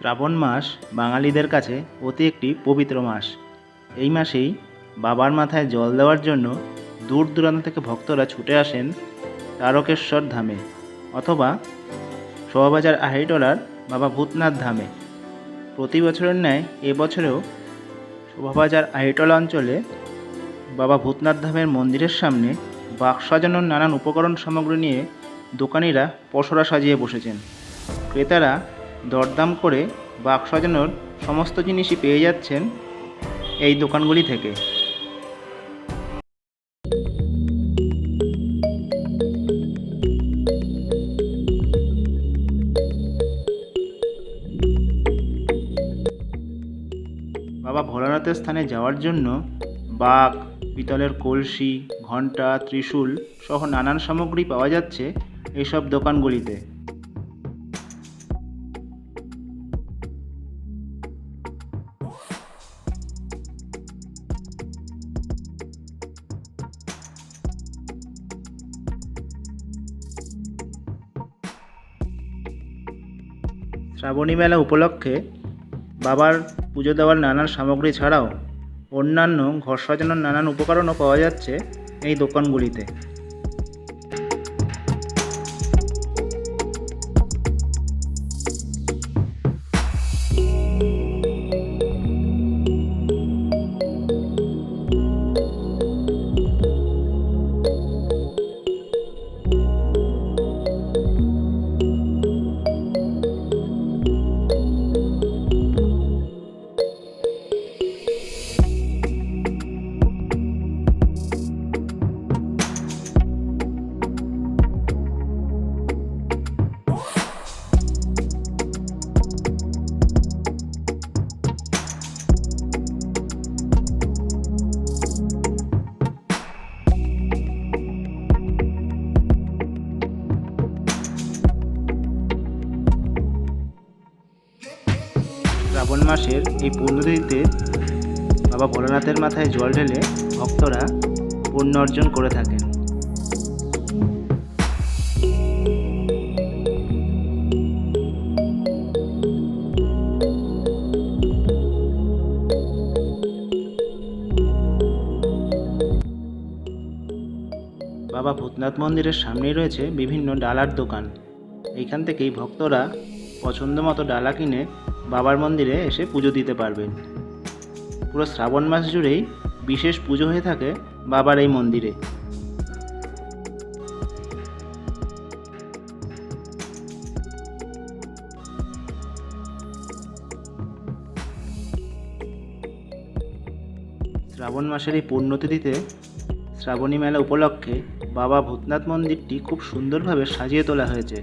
শ্রাবণ মাস বাঙালিদের কাছে অতি একটি পবিত্র মাস। এই মাসেই বাবার মাথায় জল দেওয়ার জন্য দূর দূরান্ত থেকে ভক্তরা ছুটে আসেন তারকেশ্বর ধামে। অথবা শোভাবাজার আহিটোলার বাবা ভূতনাথ ধামে। প্রতি বছরের ন্যায় এবছরেও শোভাবাজার আহিটোলা অঞ্চলে বাবা ভূতনাথ ধামের মন্দিরের সামনে বাক্স সাজানোর নানান উপকরণ সামগ্রী নিয়ে দোকানিরা পসরা সাজিয়ে বসেছেন। ক্রেতারা দরদাম করে বাক্স সাজানোর সমস্ত জিনিসই পেয়ে যাচ্ছেন এই দোকানগুলি থেকে। ভোলানাথের স্থানে যাওয়ার জন্য বাঘ, পিতলের কলসি, ঘণ্টা, ত্রিশূল সহ নানান সামগ্রী পাওয়া যাচ্ছে এইসব দোকানগুলিতে। শ্রাবণী মেলা উপলক্ষে বাবার পুজো দেওয়ার নানান সামগ্রী ছাড়াও অন্যান্য ঘর সাজানোর নানান উপকরণও পাওয়া যাচ্ছে এই দোকানগুলিতে। শ্রাবণ মাসের এই পূর্ণতিথিতে বাবা ভোলানাথের মাথায় জল ঢেলে ভক্তরা পুণ্য অর্জন করে থাকেন। বাবা ভূতনাথ মন্দিরের সামনেই রয়েছে বিভিন্ন ডালার দোকান। এইখান থেকেই ভক্তরা পছন্দ মতো ডালা কিনে বাবার মন্দিরে এসে পুজো দিতে পারবেন। পুরো শ্রাবণ মাস জুড়েই বিশেষ পুজো হয়ে থাকে বাবার এই মন্দিরে। শ্রাবণ মাসের এই পুণ্যতিথিতে শ্রাবণী মেলা উপলক্ষে বাবা ভূতনাথ মন্দিরটি খুব সুন্দরভাবে সাজিয়ে তোলা হয়েছে।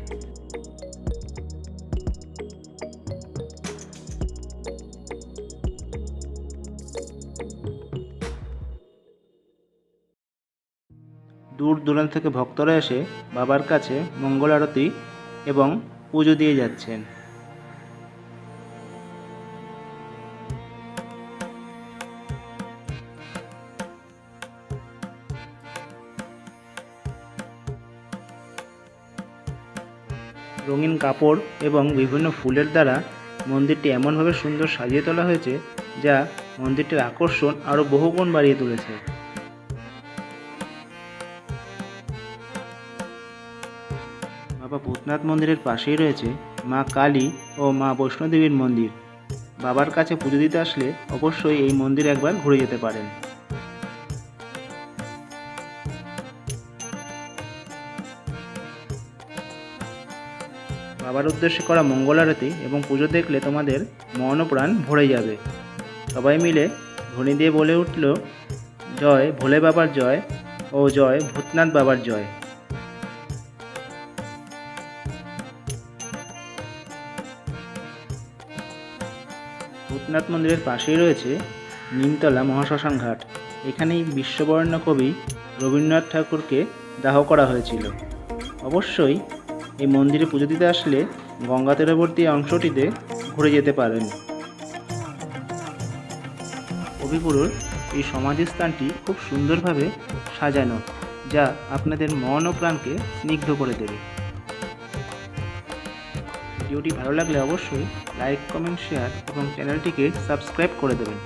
দূর দূরান্ত থেকে ভক্তরা এসে বাবার কাছে মঙ্গল আরতি এবং পুজো দিয়ে যাচ্ছেন। রঙিন কাপড় এবং বিভিন্ন ফুলের দ্বারা মন্দিরটি এমনভাবে সুন্দর সাজিয়ে তোলা হয়েছে যা মন্দিরটির আকর্ষণ আরও বহুগুণ বাড়িয়ে তুলেছে। বাবা ভূতনাথ মন্দিরের পাশেই রয়েছে মা কালী ও মা বৈষ্ণোদেবীর মন্দির। বাবার কাছে পুজো দিতে আসলে অবশ্যই এই মন্দির একবার ঘুরে যেতে পারেন। বাবার উদ্দেশ্যে করা মঙ্গল আরতি এবং পুজো দেখলে তোমাদের মন প্রাণ ভরে যাবে। সবাই মিলে ধ্বনি দিয়ে বলে উঠল, জয় ভোলে বাবার জয় ও জয় ভূতনাথ বাবার জয়। ভূতনাথ মন্দিরের পাশেই রয়েছে নিমতলা মহাশ্মশান ঘাট। এখানেই বিশ্ববরেণ্য কবি রবীন্দ্রনাথ ঠাকুরকে দাহ করা হয়েছিল। অবশ্যই এই মন্দিরে পুজো দিতে আসলে গঙ্গা তীরবর্তী অংশটিতে ঘুরে যেতে পারেন। কবিগুরুর এই সমাধিস্থানটি খুব সুন্দরভাবে সাজানো, যা আপনাদের মন ও প্রাণকে স্নিগ্ধ করে দেবে। ভিডিওটি ভালো লাগলে অবশ্যই লাইক কমেন্ট শেয়ার এবং চ্যানেলটিকে সাবস্ক্রাইব করে দেবেন।